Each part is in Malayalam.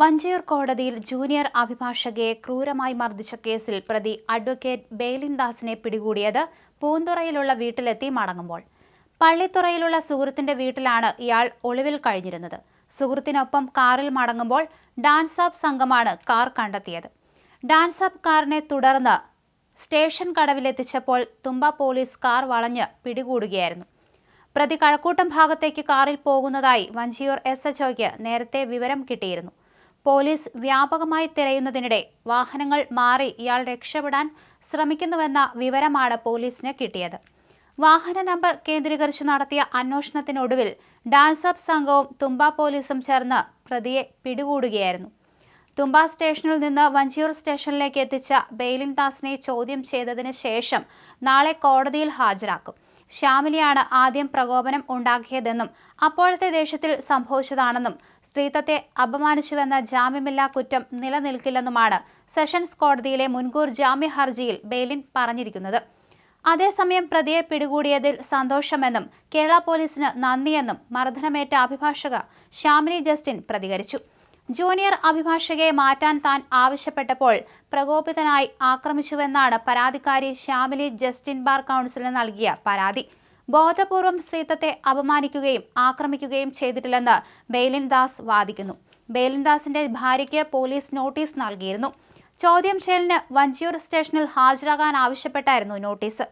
വഞ്ചിയൂർ കോടതിയിൽ ജൂനിയർ അഭിഭാഷകയെ ക്രൂരമായി മർദ്ദിച്ച കേസിൽ പ്രതി അഡ്വക്കേറ്റ് ബെയിലിൻ ദാസിനെ പിടികൂടിയത് പൂന്തുറയിലുള്ള വീട്ടിലെത്തി മടങ്ങുമ്പോൾ. പള്ളിത്തുറയിലുള്ള സുഹൃത്തിന്റെ വീട്ടിലാണ് ഇയാൾ ഒളിവിൽ കഴിഞ്ഞിരുന്നത്. സുഹൃത്തിനൊപ്പം കാറിൽ മടങ്ങുമ്പോൾ ഡാൻസ് ആപ്പ് സംഘമാണ് കാർ കണ്ടെത്തിയത്. ഡാൻസ് ആപ്പ് കാറിനെ തുടർന്ന് സ്റ്റേഷൻ കടവിലെത്തിച്ചപ്പോൾ തുമ്പ പോലീസ് കാർ വളഞ്ഞ് പിടികൂടുകയായിരുന്നു. പ്രതി കഴക്കൂട്ടം ഭാഗത്തേക്ക് കാറിൽ പോകുന്നതായി വഞ്ചിയൂർ എസ് എച്ച്ഒയ്ക്ക് നേരത്തെ വിവരം കിട്ടിയിരുന്നു. പോലീസ് വ്യാപകമായി തിരയുന്നതിനിടെ വാഹനങ്ങൾ മാറി ഇയാൾ രക്ഷപ്പെടാൻ ശ്രമിക്കുന്നുവെന്ന വിവരമാണ് പോലീസിന് കിട്ടിയത്. വാഹന നമ്പർ കേന്ദ്രീകരിച്ച് നടത്തിയ അന്വേഷണത്തിനൊടുവിൽ ഡാൻസപ്പ് സംഘവും തുമ്പ പോലീസും ചേർന്ന് പ്രതിയെ പിടികൂടുകയായിരുന്നു. തുമ്പ സ്റ്റേഷനിൽ നിന്ന് വഞ്ചിയൂർ സ്റ്റേഷനിലേക്ക് എത്തിച്ച ബെയിലിൻ ദാസിനെ ചോദ്യം ചെയ്തതിന് ശേഷം നാളെ കോടതിയിൽ ഹാജരാക്കും. ശ്യാമിലിയാണ് ആദ്യം പ്രകോപനം ഉണ്ടാക്കിയതെന്നും അപ്പോഴത്തെ ദേഷ്യത്തിൽ സംഭവിച്ചതാണെന്നും സ്ത്രീത്വത്തെ അപമാനിച്ചുവെന്ന ജാമ്യമില്ലാ കുറ്റം നിലനിൽക്കില്ലെന്നുമാണ് സെഷൻസ് കോടതിയിലെ മുൻകൂർ ജാമ്യ ഹർജിയിൽ ബെയിലിൻ പറഞ്ഞിരിക്കുന്നത്. അതേസമയം പ്രതിയെ പിടികൂടിയതിൽ സന്തോഷമെന്നും കേരള പോലീസിന് നന്ദിയെന്നും മർദ്ദനമേറ്റ അഭിഭാഷക ശ്യാമിലി ജസ്റ്റിൻ പ്രതികരിച്ചു. ജൂനിയർ അഭിഭാഷകയെ മാറ്റാൻ താൻ ആവശ്യപ്പെട്ടപ്പോൾ പ്രകോപിതനായി ആക്രമിച്ചുവെന്നാണ് പരാതിക്കാരി ശ്യാമിലി ജസ്റ്റിൻ ബാർ കൗൺസിലിന് നൽകിയ പരാതി. ബോധപൂർവം സ്ത്രീത്വത്തെ അപമാനിക്കുകയും ആക്രമിക്കുകയും ചെയ്തിട്ടില്ലെന്ന് ബെയിലിൻ ദാസ് വാദിക്കുന്നു. ബെയിലിൻ ദാസിന്റെ ഭാര്യയ്ക്ക് പോലീസ് നോട്ടീസ് നൽകിയിരുന്നു. ചോദ്യം ചെയ്യലിന് വഞ്ചിയൂർ സ്റ്റേഷനിൽ ഹാജരാകാൻ ആവശ്യപ്പെട്ടായിരുന്നു നോട്ടീസ്.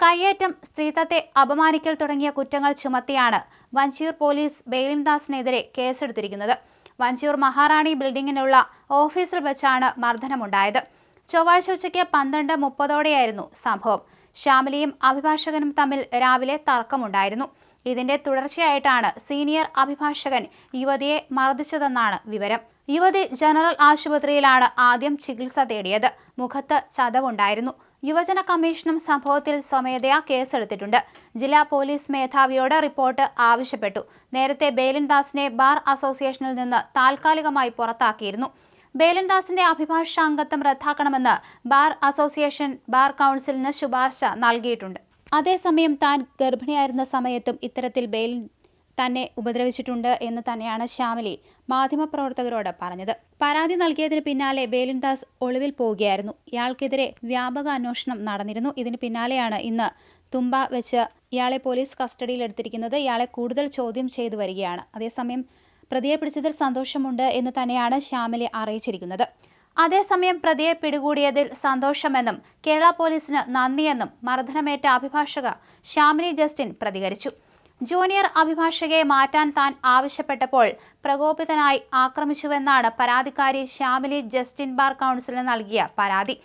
കയ്യേറ്റം സ്ത്രീത്വത്തെ അപമാനിക്കൽ തുടങ്ങിയ കുറ്റങ്ങൾ ചുമത്തിയാണ് വഞ്ചിയൂർ പോലീസ് ബെയിലിൻ ദാസിനെതിരെ കേസെടുത്തിരിക്കുന്നത്. വഞ്ചിയൂർ മഹാറാണി ബിൽഡിങ്ങിനുള്ള ഓഫീസിൽ വെച്ചാണ് മർദ്ദനമുണ്ടായത്. ചൊവ്വാഴ്ച ഉച്ചയ്ക്ക് പന്ത്രണ്ട് മുപ്പതോടെയായിരുന്നു സംഭവം. ശ്യാമിലിയും അഭിഭാഷകനും തമ്മിൽ രാവിലെ തർക്കമുണ്ടായിരുന്നു. ഇതിന്റെ തുടർച്ചയായിട്ടാണ് സീനിയർ അഭിഭാഷകൻ യുവതിയെ മർദ്ദിച്ചതെന്നാണ് വിവരം. യുവതി ജനറൽ ആശുപത്രിയിലാണ് ആദ്യം ചികിത്സ തേടിയത്. മുഖത്ത് ചതവുണ്ടായിരുന്നു. യുവജന കമ്മീഷനും സംഭവത്തിൽ സ്വമേധയാ കേസെടുത്തിട്ടുണ്ട്. ജില്ലാ പോലീസ് മേധാവിയോട് റിപ്പോർട്ട് ആവശ്യപ്പെട്ടു. നേരത്തെ ബേലിൻദാസിനെ ബാർ അസോസിയേഷനിൽ നിന്ന് താൽക്കാലികമായി പുറത്താക്കിയിരുന്നു. ബേലൻദാസിന്റെ അഭിഭാഷ അംഗത്വം റദ്ദാക്കണമെന്ന് ബാർ അസോസിയേഷൻ ബാർ കൗൺസിലിന് ശുപാർശ നൽകിയിട്ടുണ്ട്. അതേസമയം താൻ ഗർഭിണിയായിരുന്ന സമയത്തും ഇത്തരത്തിൽ ബെയിലിൻ തന്നെ ഉപദ്രവിച്ചിട്ടുണ്ട് എന്ന് തന്നെയാണ് ശ്യാമിലി മാധ്യമപ്രവർത്തകരോട് പറഞ്ഞത്. പരാതി നൽകിയതിന് പിന്നാലെ ബേലിൻദാസ് ഒളിവിൽ പോവുകയായിരുന്നു. ഇയാൾക്കെതിരെ വ്യാപക അന്വേഷണം നടന്നിരുന്നു. ഇതിന് പിന്നാലെയാണ് ഇന്ന് തുമ്പ വെച്ച് ഇയാളെ പോലീസ് കസ്റ്റഡിയിലെടുത്തിരിക്കുന്നത് ഇയാളെ കൂടുതൽ ചോദ്യം ചെയ്തു വരികയാണ്. അതേസമയം പ്രതിയെ പിടിച്ചതിൽ സന്തോഷമുണ്ട് എന്ന് തന്നെയാണ് ശ്യാമിലി അറിയിച്ചിരിക്കുന്നത്. അതേസമയം പ്രതിയെ പിടികൂടിയതിൽ സന്തോഷമെന്നും കേരള പോലീസിന് നന്ദിയെന്നും മർദ്ദനമേറ്റ അഭിഭാഷക ശ്യാമിലി ജസ്റ്റിൻ പ്രതികരിച്ചു. ജൂനിയർ അഭിഭാഷകയെ മാറ്റാൻ താൻ ആവശ്യപ്പെട്ടപ്പോൾ പ്രകോപിതനായി ആക്രമിച്ചുവെന്നാണ് പരാതിക്കാരി ശ്യാമിലി ജസ്റ്റിൻ ബാർ കൗൺസിലിന് നൽകിയ പരാതി.